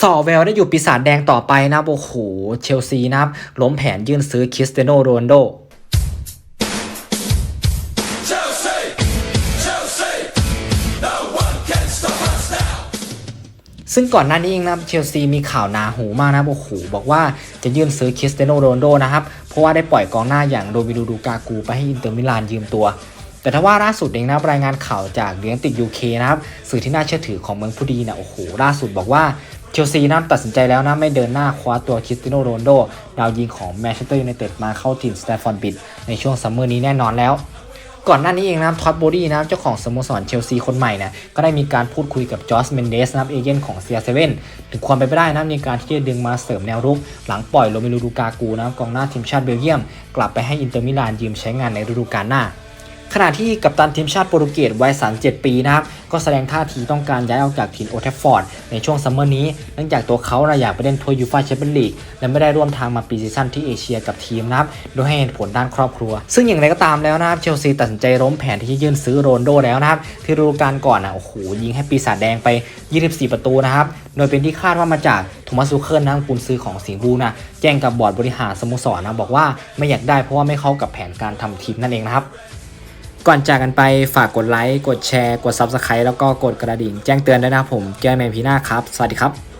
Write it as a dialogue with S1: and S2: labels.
S1: สอแววได้อยู่ปีศาจแดงต่อไปนะโอ้โหเชลซีนะครับล้มแผนยื่นซื้อคริสเตียโนโรนโดซึ่งก่อนหน้านี้เองนะเชลซีมีข่าวนาหูมากนะโอ้โหบอกว่าจะยื่นซื้อคริสเตียโนโรนโดนะครับ เพราะว่าได้ปล่อยกองหน้าอย่างโรบิดูดูกากูไปให้อินเตอร์มิลานยืมตัว แต่ถ้าว่าล่าสุดเองนะรายงานข่าวจากเดียนติกยูเคนะครับสื่อที่น่าเชื่อถือของเมืองผู้ดีนะโอ้โหล่าสุดบอกว่า ลซีนะตัดสินใจแล้วนะไม่เดินหน้าคว้าตัวคริสตียโนโรนโดดาวยิงของแมนเชสเตอร์ยูไนเต็ดมาเข้าทีมสแตฟอร์ดบิดในช่วงซัมเมอร์นี้แน่นอนแล้ว ก่อนหน้านี้เองนะท็อตโบดี้นะเจ้าของสโมสรเชลซีคนใหม่นะก็ได้มีการพูดคุยกับจอร์เมนเดสนะเอเจนต์ของ CR7 ถึงความเป็นไปได้นะครับในการที่จะดึงมาเสริมแนวรุก หลังปล่อยโรเมลูดูกากูนะกองหน้าทีมชาติเบลเยียม กลับไปให้อินเตอร์มิลานยืมใช้งานในฤดูกาลหน้า ขณะที่กัปตันทีมชาติโปรตุเกสวัย 37 ปีนะครับ ก็แสดงท่าทีต้องการย้ายออกจากทีมโอเทฟฟอร์ด ในช่วงซัมเมอร์นี้เนื่องจากตัวเขาน่ะอยากไปเล่นทัวร์ยูฟ่าแชมเปี้ยนลีกและไม่ได้ร่วมทางมาปีซีซั่นที่เอเชียกับทีมนะครับ โดยให้เหตุผลด้านครอบครัว ซึ่งอย่างไรก็ตามแล้วนะครับเชลซีตัดสินใจล้มแผนที่จะยื่นซื้อโรนโดแล้วนะครับที่ฤดูกาลก่อนอะโอ้โหยิงให้ปีศาจแดงไป 24 ประตูนะครับโดยเป็นที่คาดว่ามาจากโทมัสซูเคิลนะครับกุนซื้อของสิงห์บูนะแจ้งกับบอร์ดบริหารสโมสรนะบอกว่าไม่อยากได้เพราะว่าไม่เข้ากับแผนการทำทีมนั่นเองนะครับ ก่อนจากกันไปฝากกดไลค์ กดแชร์ กด Subscribe แล้วก็กดกระดิ่งแจ้งเตือนด้วยนะครับผมเจอกันใหม่พีหน้าครับ สวัสดีครับ